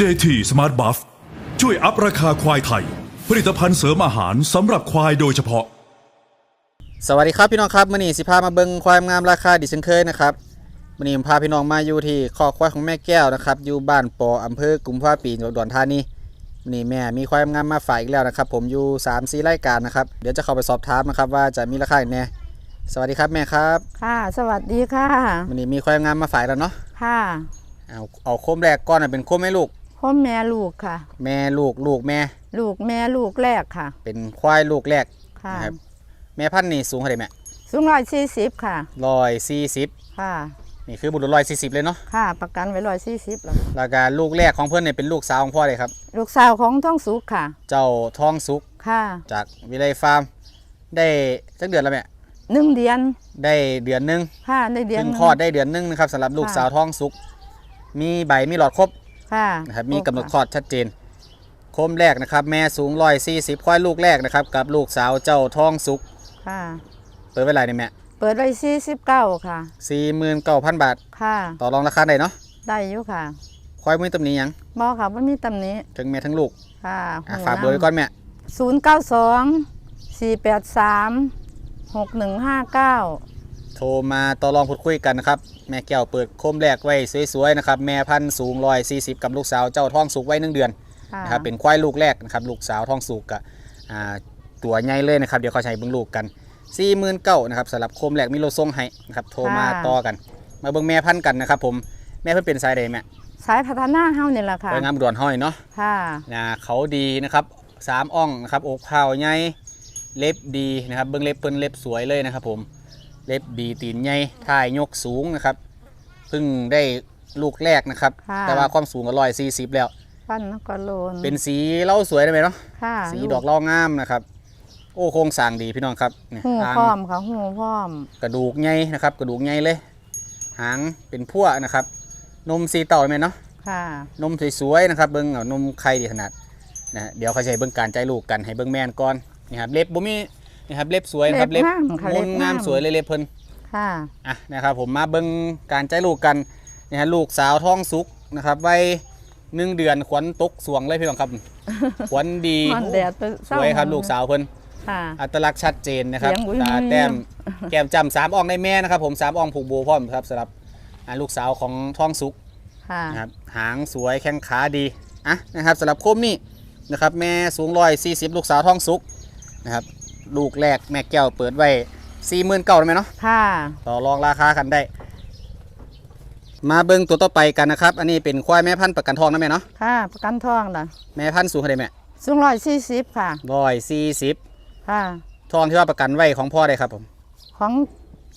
JT Smart Buff ช่วยอัพราคาควายไทย ผลิตภัณฑ์เสริมอาหารสำหรับควายโดยเฉพาะ สวัสดีครับพี่น้องครับมื่อนี้สิพามาเบิ่งความงามราคาดิฉันเคยนะครับมื่อนี้ผมพาพี่น้องมาอยู่ที่คอกควายของแม่แก้วนะครับอยู่บ้านปออำเภอกุมภาวะปีจังหวัดอุดรธานีมื่อนี้แม่มีความงามมาฝากอีกแล้วนะครับ ผมอยู่3 4รายการนะครับเดี๋ยวจะเข้าไปสอบถามนะครับว่าจะมีราคาอย่างแน่สวัสดีครับแม่ครับค่ะ สวัสดีค่ะมื่อนี้มีความงามมาฝากแล้วเนาะค่ะเอาเอาโคมแรกก่อนนะเป็นโคมแม่ลูก พ่อแม่ลูกค่ะ แม่ลูกลูกแม่ ลูกแม่ลูกแรกค่ะ เป็นควายลูกแรกค่ะนะครับแม่พันธุ์นี่สูงเท่าไหร่แม่สูงร้อยสี่สิบค่ะ ร้อยสี่สิบค่ะนี่คือบุรุษร้อยสี่สิบเลยเนาะค่ะประกันไว้ร้อยสี่สิบแล้วแล้วก็ลูกแรกของเพื่อนเนี่ยเป็นลูกสาวของพ่อเลยครับ ลูกสาวของท้องสุกค่ะ เจ้าทองสุกค่ะจากวิไลฟาร์ม ได้จักเดือนแล้วแม่หนึ่งเดือนได้เดือนหนึงค่ะในเดือน เพิ่งหนึ่งคลอดได้เดือนหนึงนะครับสำหรับลูกค่ะ สาวทองสุก มีใบมีหลอดครบ ค่ะนะครับมีกำหนดคลอดชัดเจน โคมแรกนะครับ แม่สูงร้อยสี่สิบควายลูกแรกนะครับ กับลูกสาวเจ้าทองสุกค่ะ เปิดไว้ไรเนี่ยแม่เปิดไว้สี่สิบเก้าค่ะสี่หมื่นเก้าพันบาท ค่ะ ต่อรองราคาได้เนาะได้อยู่ค่ะ ควายมือตำหนี้ยังบอค่ะว่ามีตำหนี้ทั้งแม่ทั้งลูกค่ะอะฝากเบอร์ไว้ก่อนแม่ศูนย์เก้าสองสี่แปดสามหกหนึ่งห้าเก้าโทรมาต่อรองพูดคุยกันนะครับ แม่แก้วเปิดโคมแรกไว้สวยๆนะครับ แม่พันธุ์สูงร้อยสี่สิบกับลูกสาวเจ้าท้องสุกไว้หนึ่งเดือนค่ะนะครับเป็นควายลูกแรกนะครับลูกสาวท้องสุกกับอ่าตัวใหญ่เลยนะครับ เดี๋ยวเขาใช้เบิ้งลูกกันสี่หมื่นเก้านะครับสำหรับโคมแรกมีโลทรงให้นะครับโทรมาต่อกัน มาเบิ้งแม่พันธุ์กันนะครับ ผมแม่เพิ่นเป็นสายใดแม่สายพัฒนาเฮานี่แหละค่ะควายงามด่วนห้อยเนาะค่ะนะเขาดีนะครับสามอ่องนะครับอกเผาใหญ่เล็บดีนะครับ เบิ้งเล็บเพิ่นเล็บสวยเลยนะครับผม เล็บดีตีนใหญ่ท่ายยกสูงนะครับเพิ่งได้ลูกแรกนะครับ ค่ะ แต่ว่าความสูงก็ร้อยสี่สิบแล้ว ฟันนกกระโลนเป็นสีเล่าสวยได้ไหมเนาะค่ะสีดอกเล่างามนะครับ โอ้โครงสร้างดีพี่น้องครับเนี่ยหูหางพร้อมค่ะหูพร้อม กระดูกใหญ่นะครับ กระดูกใหญ่เลย หางเป็นพั่วนะครับ นมสีเต่าไหมเนาะ ค่ะนมสวยๆนะครับเบิ้งเอานมไข่ดีขนาดนะฮะเดี๋ยวเขาจะใช้เบิ้งการใจลูกกันให้เบิ้งแม่นก่อนนี่ครับเล็บบุมี นี่ครับเล็บสวยนะครับเล็บงามค่ะมเล็นบงางามมสวยเลยเล็บเพิ่นค่ะอะนะครับผมมาเบิ้งการใจลูกกันนี่ฮะลูกสาวท้องสุกนะครับไว้หนึ่งเดือนขวัญตกสวงเลยพี่น้องครับ ขวัญดีมันแดดไปสวยครับลูกสาวเพิ่นค่ะอัตลักษณ์ชัดเจนนะครับเสียงอุ้ยตาอุ้ยแต้มแก้มจำสามอ่องในแม่นะครับผมสามอ่องผูกโบพร้อมครับสำหรับอ่าลูกสาวของท้องสุกค่ะนะครับหางสวยแข้งขาดีอะนะครับสำหรับโคมนี่นะครับแม่สูงร้อยสี่สิบลูกสาวท้องสุกนะครับ ลูกแรกแม่แก้วเปิดไว้สี่หมื่นเก้าได้ไหมเนาะค่ะต่อรองราคากันได้ มาเบิ้งตัวต่อไปกันนะครับ อันนี้เป็นควายแม่พันธุ์ประกันทองนะแม่เนาะค่ะ ประกันทองล่ะแม่พันธุ์สูงเท่าไหร่แม่สูงร้อยสี่สิบค่ะร้อยสี่สิบค่ะทองที่ว่าประกันไว้ของพ่อได้ครับผม ของ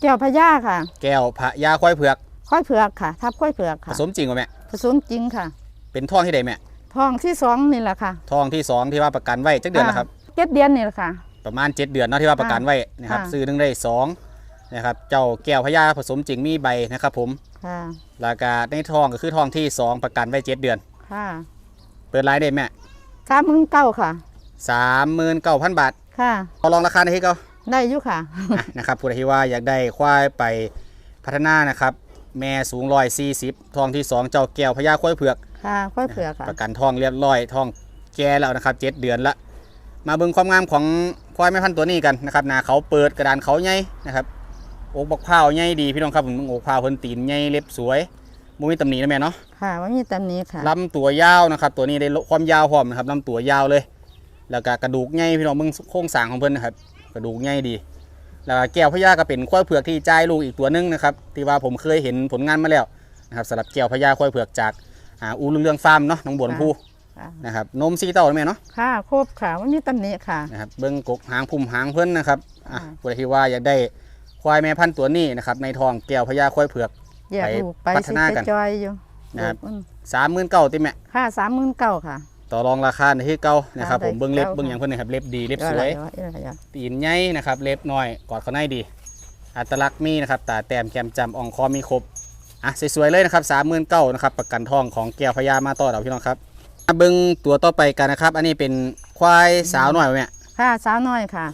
แก้วพญาค่ะ แก้วพระยาควายเผือกค่อยเผือกค่ะ ทับค่อยเผือกผค่ะสมจริงกว่าแม่ผสมจริงค่ะเป็นทองที่ใดแม่ทองที่สองนี่แหละค่ะทองที่สองที่ว่าประกันไว้จักเดือนนะครับ เจ็ดเดือนนี่แหละค่ะ ประมาณ 7 เดือนเนาะที่ว่าประกันไว้นะครับค่ะ ซื้อหนึงได้สองนะครับเจ้าแก้วพญาผสมจริงมีใบนะครับผมค่ะ ราคาในทองก็คือทองที่2ประกันไว้ 7 เดือน ค่ะเเปิดรายได้แม่สามหมื่นเก้าค่ะ สามหมื่นเก้าพันบาทค่ะพอลองราคาได้ที่เก็ได้อยู่ค่ะนะครับผู้ใดที่ว่าอยากได้ควายไปพัฒนานะครับ แม่สูงร้อยสี่สิบทองที่2เจ้าแก้วพญาควายเผือกค่ะค่อยเผือกค่ะ ประกันทองเรียบร้อยทองแก่แล้วนะครับเจ็ดเดือนละ มาเบิ่งความงามของควายแม่พันธุ์ตัวนี้กันนะครับหนาเขาเปิดกระดานเขาใหญ่นะครับอกบักพร้าวใหญ่ดีพี่น้องครับผมอกพร้าวเพิ่นตีนใหญ่เล็บสวยบ่มีตำหนินะแม่เนาะค่ะว่ามีตำหนี้ค่ะลำตัวยาวนะครับ ตัวนี้ได้ความยาวพร้อมนะครับลำตัวยาวเลย แล้วก็กระดูกใหญ่พี่น้องเบิ่งโครงสร้างของเพิ่นนะครับกระดูกใหญ่ดี แล้วก็แก้วพญาก็เป็นควายเผือกที่จ่ายลูกอีกตัวหนึงนะครับที่ว่าผมเคยเห็นผลงานมาแล้วนะครับสำหรับแก้วพญาควายเผือกจากอ่าอูรุ่งเรืองฟาร์มเนาะหน้องบัวลำพู ค่ะนะครับนมสีเต้านะแม่เนาะค่ะครบค่ะว่ามีตำหนี้ค่ะนะครับเบิ้งกกหางพุ่มหางเพิ่นนะครับอะอ่าผู้ใดที่ว่าอยากได้ควายแม่พันธุ์ตัวนี้นะครับในทองแก้วพญาควายเผือกแยกไปลูกไปพัฒสินาไปกันจอยอยู่นะครับลูกมันสามหมื่นเก้าติแม่ค่ะสามหมื่นเก้าค่ะ ต่อรองราคาในที่เก้านะครับได้ผมเบิ้งเล็บเก้าเบิ้งอย่างเพิ่นนะครับเล็บดีเล็บสอะไรวยวะอะไรวะตีนใหญ่นะครับเล็บน้อยกอดเขาในดี อัตลักษณ์มีนะครับตาแต้มแก้มจำอ่องคอมีครบอะสวยๆเลยนะครับสามหมื่นเก้านะครับประกันทองของแก้วพญามาต่อเราพี่น้องครับมา เบิ้งตัวต่อไปกันนะครับ อันนี้เป็นควายสาวหน่อยไหมแม่ค่ะสาวน้อยค่ะ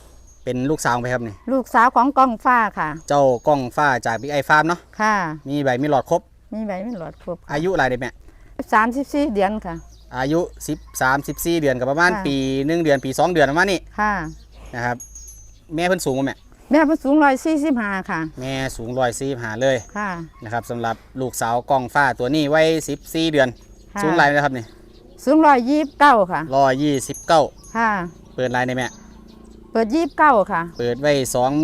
เป็นลูกสาวไปครับนี่ลูกสาวของกองฟ้าค่ะ เจ้ากล้องฟ้าจากบิ๊กไอฟาร์มเนาะค่ะ มีใบมีหลอดครบ มีใบมีหลอดครบอายุอะไรเด็กแม่สามสิบสี่เดือนค่ะ อายุ10 34เดือนกับประมาณค่ะ ปี1เดือนปี2เดือนประมาณนี้ค่ะ นะครับแม่เพิ่นสูงบ่แม่แม่เพิ่นสูงร้อยสี่สิบห้าค่ะ แม่สูง145เลยค่ะนะครับสำหรับลูกสาวกล้องฟ้าตัวนี้ไว้14เดือน ค่ะสูงหลายไหมนะครับนี่ สูงร้อยยี่สิบเก้าค่ะ129ค่ะ เปิดรายในแม่ เปิดยี่สิบเก้าค่ะ เปิดไว้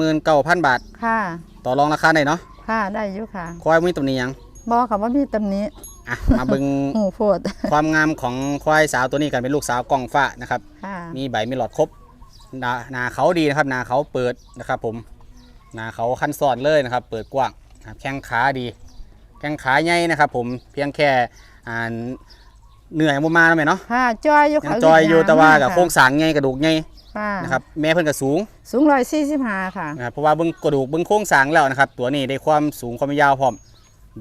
29,000บาท ค่ะ ต่อรองราคาได้เนาะ ค่ะได้อยู่ค่ะควายมีตัวนี้ยังบอกค่ะว่ามีตำหนี้ อะ มาเบิ่งหูโพดความงามของควายสาวตัวนี้กันเป็นลูกสาวกล้องฟ้านะครับ ค่ะมีใบมีหลอดครบหนาหนาเขาดีนะครับหนาเขาเปิดนะครับ ผมหนาเขาขั้นซ้อนเลยนะครับ เปิดกว้างนะครับแข้งขาดี แข้งขาใหญ่นะครับ ผมเพียงแค่อ่า เหนื่อยบ่มาแล้วแม่เนาะค่ะจอยอยู่ยัค่ะงจอยอยู่แต่ว่ากับค่ะโครงสร้างใหญ่กระดูกใหญ่ค่ะนะครับแม่เพิ่นก็สูงสูงร้อยสี่สิบห้าค่ะ นะครับเพราะว่าเบิ่งกระดูกเบิ่งโครงสร้างแล้วนะครับ ตัวนี้ได้ความสูงความยาวพร้อม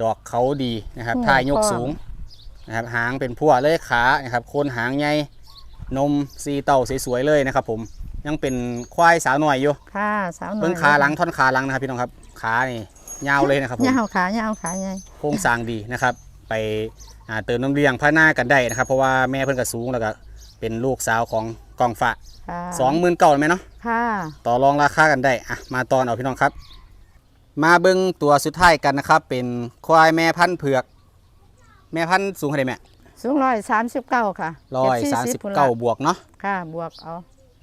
ดอกเขาดีนะครับอืมท้ายยกพร้อมสูงนะครับหางเป็นพั่วเลยขานะครับโคนหางใหญ่นมสีเต้าสวยๆเลยนะครับ ผมยังเป็นควายสาวหน่อยอยู่ ค่ะสาวน้อยเบิ้งขาหลังท่อนขาหลังนะครับพี่น้องครับ ขานี่ยาวเลยนะครับผมยาวขายาวขาใหญ่โครงสร้างดีนะครับ ไปอ่าเติมน้ำเลี้ยงพาหน้ากันได้นะครับ เพราะว่าแม่เพิ่นก็สูงแล้วก็เป็นลูกสาวของกองฝะค่ะสองหมื่นเก่าไหมเนาะค่ะต่อรองราคากันได้อะมาตอนเอาพี่น้องครับ มาเบิ้งตัวสุดท้ายกันนะครับ เป็นควายแม่พันธุ์เผือก แม่พันธุ์สูงเท่าไหร่แม่สูงร้อยสามสิบเก้าค่ะร้อยสามสิบเก้าบวกเนาะค่ะบวกเอา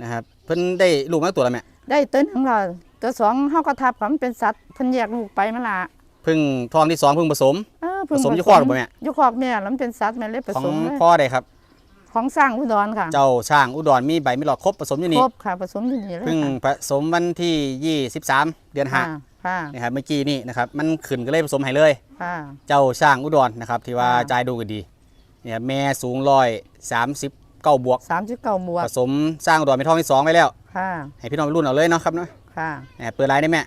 นะครับเพิ่นได้ลูกมาตัวแล้วแม่ได้ตัวหนึ่งเราตัวสองเฮาก็ทับค่ะมันเป็นสัตว์เพิ่นแยกลูกไปมาละเพิ่งทองที่สองเพิ่งผสม เออ เพิ่งผสมอยู่คอกหรือเปล่าแม่อยู่คอกแม่แล้วมันเป็นสัตว์แม่เลยผของสมเลยพ่อได้ครับ ของสร้างอุดรค่ะเจ้าช่างอุดรมีใบมีหลอดครบผสมอยู่นี่ครบค่ะผสมอยู่นี่เลยเพิ่งค่ะผสมวันที่ 23 เดือนห้าค่ะค่ะนะครับเมื่อกี้นี่นะครับมันขึ้นก็เลยผสมให้เลย ค่ะเจ้าช่างอุดรนะครับที่ว่าค่ะจ่ายดูกันดีเนี่ยแม่สูงร้อยสามสิบเก้าบวกสามสิบเก้าบวกผสมสร้างอุดรเป็นท้องที่สองไปแล้วค่ะให้พี่น้องไปรุ่นเอาเลยเนาะครับเนาะค่ะเนี่ยเปิดรายได้แม่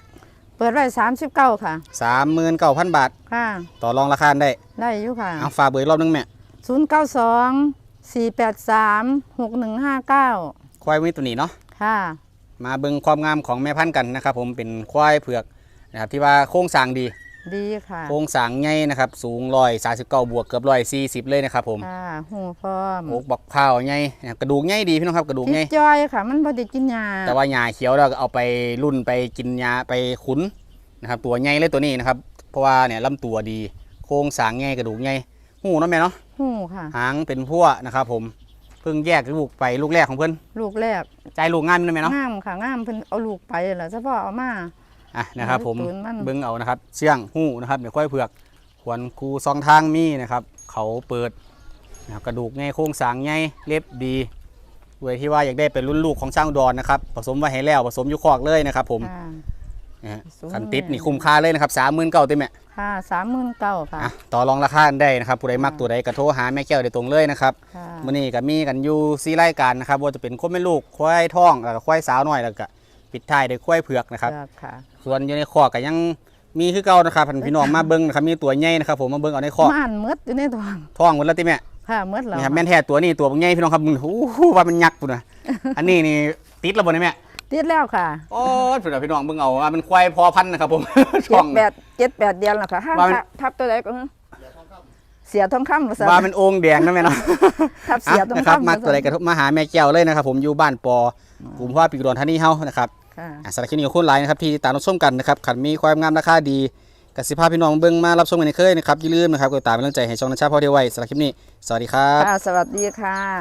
เปิดไว้สามสิบเก้าค่ะ สามหมื่นเก้าพันบาท ค่ะ ต่อรองราคาได้ได้อยู่ค่ะเอาฝากเบอร์อีกรอบนึงแม่ศูนย์เก้าสองสี่แปดสามหกหนึ่งห้าเก้าควายมีตัวนี้เนาะค่ะ มาเบิ่งความงามของแม่พันธุ์กันนะครับผมเป็นควายเผือกนะครับที่ว่าโครงสร้างดี ดีค่ะโครงสร้างใหญ่นะครับ สูงร้อยสาสิบเก้าบวกเกือบร้อยสี่สิบเลยนะครับผมค่ะหูพร้อมโอกบักเผาวใหญ่นะครับกระดูกใหญ่ดีพี่น้องครับกระดูกพิใหญ่ษจอยค่ะ มันพอได้กินยาแต่ว่าหญ้าเขียวเราก็เอาไปรุ่นไปกินยาไปขุนนะครับ ตัวใหญ่เลยตัวนี้นะครับ เพราะว่าเนี่ยลำตัวดี โครงสร้างใหญ่กระดูกใหญ่หูเนาะแม่เนาะหูค่ะหางเป็นพั่วนะครับผมเพิ่งแยกลูกไปลูกแรกของเพิ่นลูกแรกใจลูกงามนี่เนาะแม่เนาะงามค่ะงามเพิ่นเอาลูกไปแล้วเฉพาะเอามา อะนะครับ ผมตูนมัน เบิ้งเอานะครับเชื่องหูนะครับเดี๋ยวค่อยเผือกขวนคูซองทางมีนะครับ เขาเปิดนะครับกระดูกใหญ่โครงสร้างใหญ่เล็บดีด้วยที่ว่าอยากได้เป็นรุ่นลูกของช่างอุดรนะครับผสมไว้ให้แล้วผสมอยู่คอกเลยนะครับ ผมค่ะ นะฮะสูงคันติดแน่นี่คุ้มค่าเลยนะครับสามหมื่นเก้าเต็มแม่ ค่ะสามหมื่นเก้าค่ะ อะต่อรองราคากันได้นะครับผู้ใดมักค่ะตัวใดกระโทรหาแม่แก้วโดยตรงเลยนะครับค่ะ มื่อนี้ก็มีกันอยู่ซีรายการนะครับว่าจะเป็นควายแม่ลูกควายท้องแล้วก็ควายสาวน้อยแล้วก็ ปิดท้ายด้วยควายเผือกนะครับเลือกค่ะส่วนอยู่ในคอกก็ยังมีคือเก่านะครับพันพี่น้องมาเบิ้งนะครับมีตัวใหญ่นะครับผมมาเบิ้งเอาในคอกม่านมืดอยู่ในท้องท้องหมดแล้วติแม่ค่ะมืดแล้วนี่ครับแม่นแท้ตัวนี้ตัวใหญ่พี่น้องครับมึงโอ้โหว่ามันยักษ์ปุ่นนะอันนี้นี่ติดระบบนะแม่ติดแล้วค่ะโอ้ยพี่น้องพี่น้องเบิ้งเอาว่ามันควายพอพันธุ์นะครับผมเจ็ท้อดงแปดเจ็ดแปดเดือนแล้วค่ะห้ามว่ามันทับทับตัวใดก็เสียทองคำภาษาว่ามันโอ่งแดงนะแม่เนาะทับเสียทองนะครับคำมาตัวใดกระทบมาหาแม่แก้วเลยนะครับผมอยู่บ้านปอกลุ่มพ่อปีกรอนท่านี่เฮานะครับ ค่ะอะสารบคลิปนี้ขอบคุณหลายนะครับที่ตามรับชมกันนะครับขันมีความงามราคาดีกสิภาพพี่น้องเบิ้งมารับชมกันในเคยนะครับอย่าลืมนะครับกดติดตามเป็นกำลังใจให้ช่องนัชชาพ่อเดียวไว้สารบคลิปนี้สวัสดีครับ ค่ะ สวัสดีค่ะ